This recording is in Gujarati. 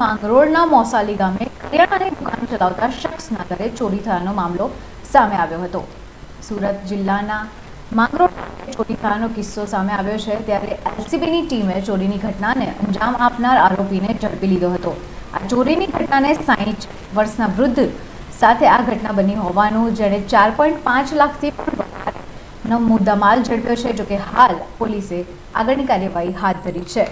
માંગરોળના મોસાલી ગામે કરિયાણાની દુકાન ચલાવતા શખ્સના ઘરે ચોરી થયાનો મામલો સામે આવ્યો હતો. સુરત જિલ્લાના માંગરોળ ચોરી થયાનો કિસ્સો સામે આવ્યો છે ત્યારે એલસીબીની ટીમે ચોરીની ઘટનાને અંજામ આપનાર આરોપીને ઝડપી લીધો હતો. આ ચોરીની ઘટનાને સાહીઠ વર્ષના વૃદ્ધ સાથે આ ઘટના બની હોવાનું જેણે ચાર પોઈન્ટ પાંચ લાખથી પણ વધારેનો મુદ્દામાલ ઝડપ્યો છે, જોકે હાલ પોલીસે આગળની કાર્યવાહી હાથ ધરી છે.